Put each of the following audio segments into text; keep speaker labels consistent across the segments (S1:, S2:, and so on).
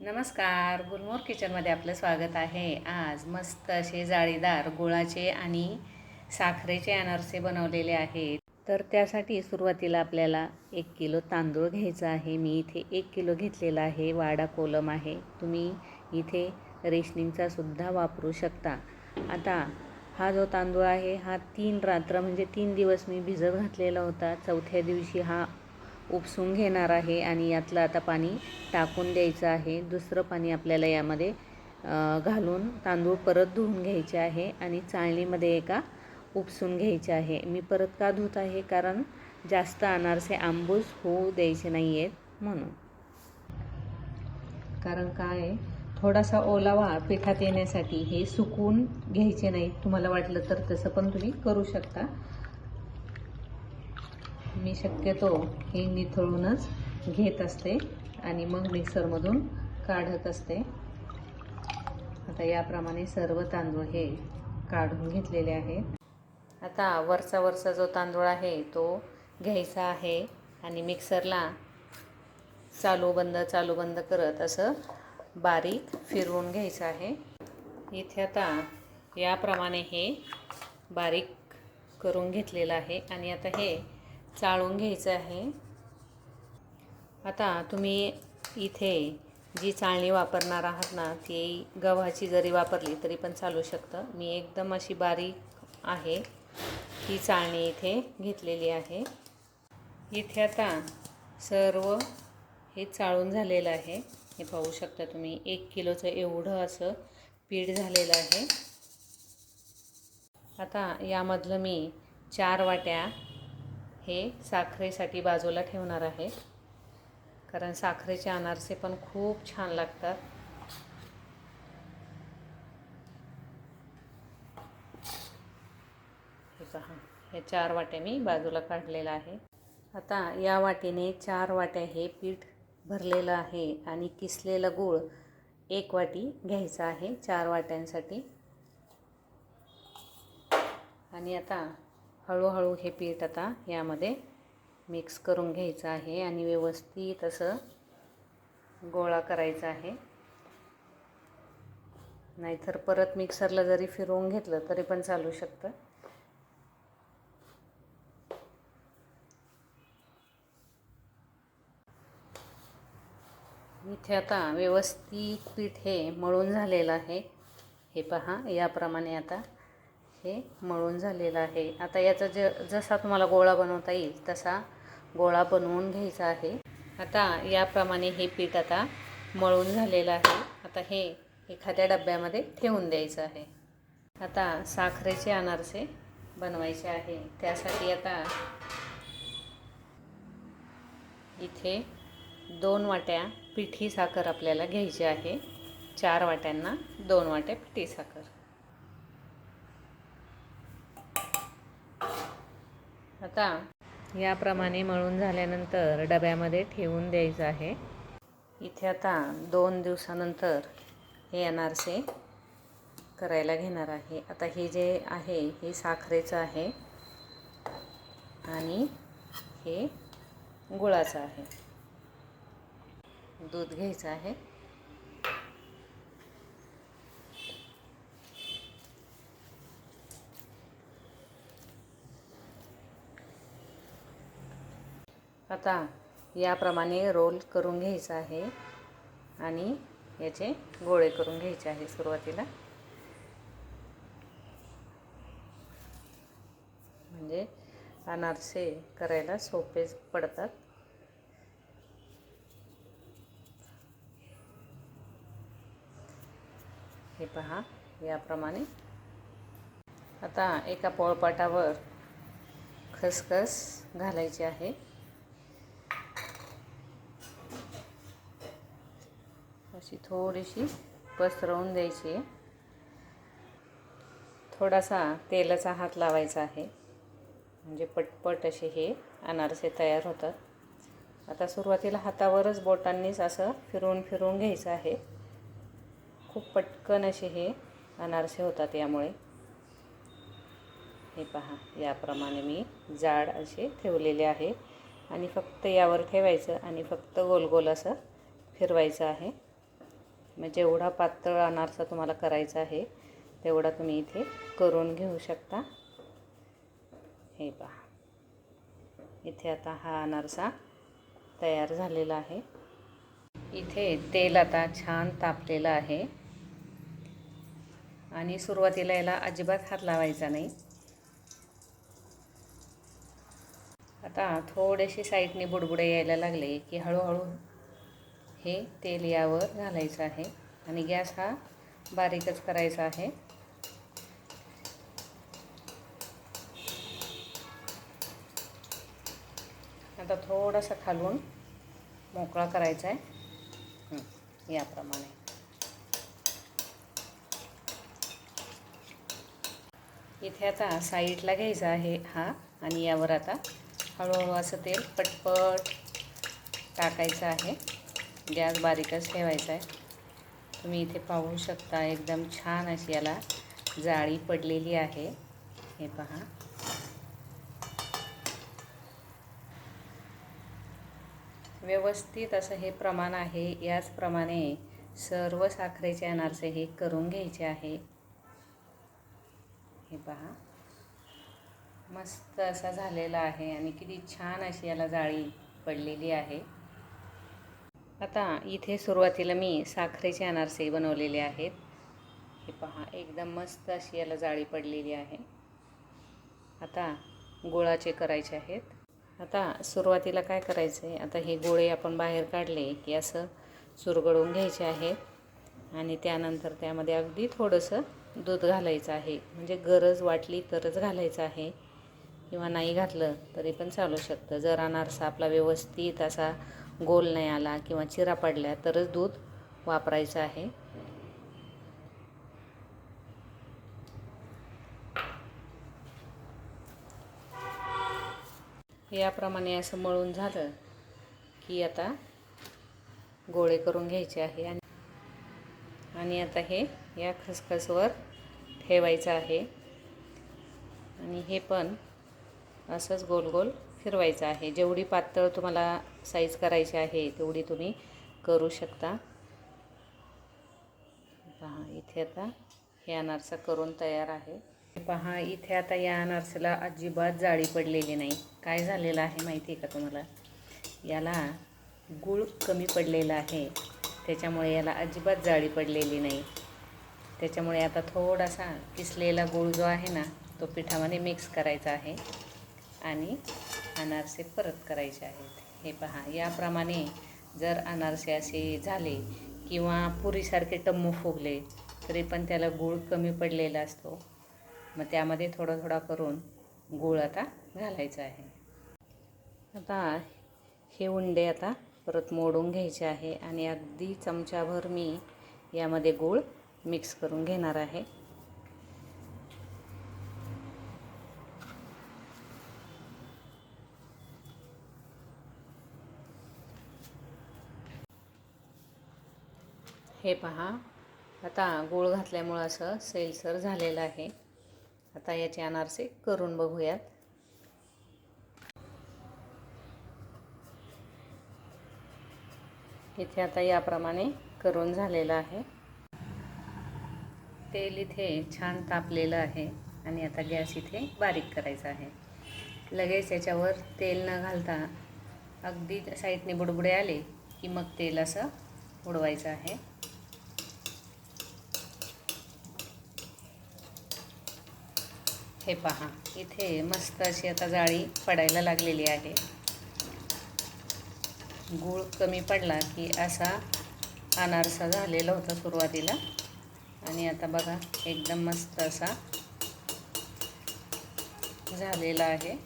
S1: नमस्कार गुलमोर किचनमध्ये आपलं स्वागत आहे. आज मस्त असे जाळीदार गुळाचे आणि साखरेचे अनारसे बनवलेले आहेत. तर त्यासाठी सुरुवातीला आपल्याला एक किलो तांदूळ घ्यायचा आहे. मी इथे एक किलो घेतलेला आहे. वाडा कोलम आहे. तुम्ही इथे रेशनिंगचा सुद्धा वापरू शकता. आता हा जो तांदूळ आहे हा तीन रात्र म्हणजे तीन दिवस मी भिजत घातलेला होता. चौथ्या दिवशी हा उपसून घेणार आहे आणि यातलं आता पाणी टाकून द्यायचं आहे. दुसरं पाणी आपल्याला यामध्ये घालून तांदूळ परत धुवून घ्यायचे आहे आणि चाळणीमध्ये एका उपसून घ्यायचे आहे. मी परत का धुत आहे? कारण जास्त अनारसे आंबूस होऊ द्यायचे नाही आहेत म्हणून. कारण काय आहे, थोडासा ओलावा पिठात येण्यासाठी हे सुकून घ्यायचे नाही तुम्हाला वाटलं तर तसं पण तुम्ही करू शकता. मी शक्यतो हे निथळूनच घेत असते आणि मग मिक्सरमधून काढत असते. आता याप्रमाणे सर्व तांदूळ हे काढून घेतलेले आहेत. आता वरचा वरचा जो तांदूळ आहे तो घ्यायचा आहे आणि मिक्सरला चालू बंद चालू बंद करत असं बारीक फिरवून घ्यायचं आहे. इथे आता याप्रमाणे हे बारीक करून घेतलेलं आहे आणि आता हे चाळून घ्यायचं आहे. आता तुम्ही इथे जी चाळणी वापरणार आहात ना ती गव्हाची जरी वापरली तरी पण चालू शकतं. मी एकदम अशी बारीक आहे. ही चाळणी इथे घेतलेली आहे. इथे आता सर्व हे चाळून झालेलं आहे. हे पाहू शकता तुम्ही एक किलोचं एवढं असं पीठ झालेलं आहे. आता यामधलं मी चार वाट्या हे साखरेसाठी बाजूला ठेवणार आहे. कारण साखरेचे अनारसे पण खूप छान लागतात. हे पहा हे चार वाट्या मी बाजूला काढलेलं आहे. आता या वाटीने चार वाट्या हे पीठ भरलेलं आहे आणि किसलेलं गूळ एक वाटी घ्यायचा आहे चार वाट्यांसाठी. आणि आता हळूहळू हे पीठ आता यामध्ये मिक्स करून घ्यायचं आहे आणि व्यवस्थित असं गोळा करायचा आहे. नाहीतर परत मिक्सरला जरी फिरवून घेतलं तरी पण चालू शकतं. इथे आता व्यवस्थित पीठ हे मळून झालेलं आहे. हे पहा याप्रमाणे आता हे मळून झालेलं आहे. आता याचा ज जसा तुम्हाला गोळा बनवता येईल तसा गोळा बनवून घ्यायचा आहे. आता याप्रमाणे हे पीठ आता मळून झालेलं आहे. आता हे एखाद्या डब्यामध्ये ठेवून द्यायचं आहे. आता साखरेचे अनारसे बनवायचे आहे. त्यासाठी आता इथे दोन वाट्या पिठी साखर आपल्याला घ्यायची आहे. चार वाट्यांना दोन वाट्या पिठी साखर. आता याप्रमाणे मळून झाल्यानंतर डब्यामध्ये ठेवून द्यायचं आहे. इथे आता दोन दिवसानंतर हे अनारसे करायला घेणार आहे. आता हे जे आहे हे साखरेचं आहे आणि हे गुळाचं आहे. दूध घ्यायचं आहे. आता याप्रमाणे रोल करून घ्यायचं आहे. आणि याचे गोळे करून घ्यायचे आहे सुरुवातीला. म्हणजे अनारसे करायला सोपे पडतात. हे पहा याप्रमाणे. आता एका पोळपाटावर खसखस घालायची आहे. अशी थोडीशी पसरवून द्यायची. आहे थोडासा तेलाचा हात लावायचा आहे. म्हणजे पटपट असे हे अनारसे तयार होतात. आता सुरुवातीला हातावरच बोटांनीच असं फिरवून फिरवून घ्यायचं आहे. खूप पटकन असे हे अनारसे होतात यामुळे. हे पहा याप्रमाणे मी जाड असे ठेवलेले आहे. आणि फक्त यावर ठेवायचं आणि फक्त गोल गोल असं फिरवायचं आहे. म्हणजे मग जेवढा पातळ अनारसा तुम्हाला करायचा आहे तेवढा तुम्ही इथे करून घेऊ शकता. हे पहा. इथे आता हा अनारसा तयार झालेला आहे. इथे तेल आता छान तापलेलं आहे. आणि सुरुवातीला याला अजिबात हात लावायचा नाही. आता थोडेसे साईडने बुडबुडे यायला लागले की हळूहळू हे तेल यावर घालायचं आहे. आणि गॅस हा बारीकच करायचा आहे. आता थोडासा खालून मोकळा करायचा आहे. याप्रमाणे. इथे आता साईडला घ्यायचा आहे हा आणि यावर आता हळूहळू असं तेल पटपट टाकायचं आहे. गॅस बारीकच ठेवायचा आहे. तुम्ही इथे पाहू शकता एकदम छान अशी याला जाळी पडलेली आहे. हे पहा. व्यवस्थित असं हे प्रमाण आहे. याचप्रमाणे सर्व साखरेचे अनारसे हे करून घ्यायचे आहे. हे पहा. मस्त असा झालेला आहे आणि किती छान अशी याला जाळी पडलेली आहे. आता इथे सुरुवातीला मी साखरेचे अनारसे बनवलेले आहेत. हे पहा एकदम मस्त अशी याला जाळी पडलेली आहे. आता गुळाचे करायचे आहेत. आता सुरुवातीला काय करायचं आहे आता हे गोळे आपण बाहेर काढले की असं चुरगडून घ्यायचे आहेत आणि त्यानंतर त्यामध्ये अगदी थोडंसं दूध घालायचं आहे. म्हणजे गरज वाटली तरच घालायचं आहे. किंवा नाही घातलं तरी पण चालू शकतं. जर अनारसा आपला व्यवस्थित असा गोल नाही आला किंवा चिरा पडल्या तरच दूध वापरायचं आहे. याप्रमाणे असं मळून झालं की आता गोळे करून घ्यायचे आहे आणि आता हे या खसखसवर ठेवायचं आहे. आणि हे पण असंच गोल गोल फिरवायचं आहे. जेवढी पातळ तुम्हाला साईज करायची आहे तेवढी तुम्ही करू शकता. पहा इथे आता हे अनारसा करून तयार आहे. पहा इथे आता या अनारसाला अजिबात जाळी पडलेली नाही. काय झालेलं आहे माहिती आहे का तुम्हाला? याला गूळ कमी पडलेला आहे. त्याच्यामुळे याला अजिबात जाळी पडलेली नाही. त्याच्यामुळे आता थोडासा किसलेला गूळ जो आहे ना तो पिठामध्ये मिक्स करायचा आहे. आणि अनारसे परत करायचे आहेत. हे पहा याप्रमाणे जर अनारसे असे झाले किंवा पुरीसारखे टम्मू फुगले तरी पण त्याला गूळ कमी पडलेला असतो. मग त्यामध्ये थोडा थोडा करून गूळ आता घालायचा आहे. आता हे उंडे आता परत मोडून घ्यायचे आहे आणि अगदी चमचाभर मी यामध्ये गूळ मिक्स करून घेणार आहे. हे पहा. आता गूळ घातल्यामुळं असं सैलसर झालेलं आहे. आता याचे अनारसे करून बघूयात. इथे आता याप्रमाणे करून झालेलं आहे. तेल इथे छान तापलेलं आहे आणि आता गॅस इथे बारीक करायचा आहे. लगेच याच्यावर तेल न घालता अगदी साईडने बुडबुडे आले की मग तेल असं उडवायचं आहे. हे पहा. इथे मस्त अशी आता जाळी पडायला लागलेली आहे. गूळ कमी पडला की असा अनारसा झालेला होता सुरुवातीला. आणि आता बघा एकदम मस्त असा झालेला आहे.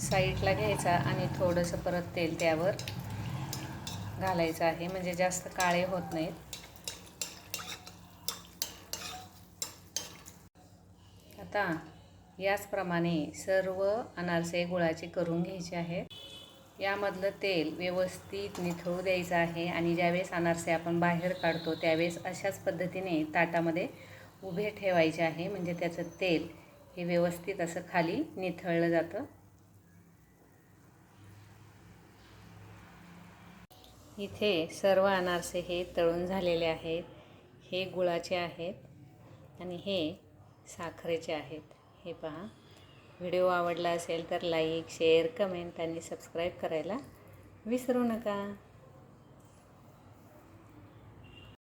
S1: साईडला घ्यायचा आणि थोडंसं परत तेल त्यावर घालायचं आहे. म्हणजे जास्त काळे होत नाहीत. आता याचप्रमाणे सर्व अनारसे गुळाचे करून घ्यायचे आहेत. यामधलं तेल व्यवस्थित निथळू द्यायचं आहे आणि ज्यावेळेस अनारसे आपण बाहेर काढतो त्यावेळेस अशाच पद्धतीने ताटामध्ये उभे ठेवायचे आहे. म्हणजे त्याचं तेल हे व्यवस्थित असं खाली निथळलं जातं. इथे सर्व अनारसे हे तळून झालेले आहेत. हे गुळाचे आहेत. आणि हे साखरेचे आहेत. हे पहा. व्हिडिओ आवडला असेल तर लाईक शेअर कमेंट आणि सबस्क्राईब करायला विसरू नका.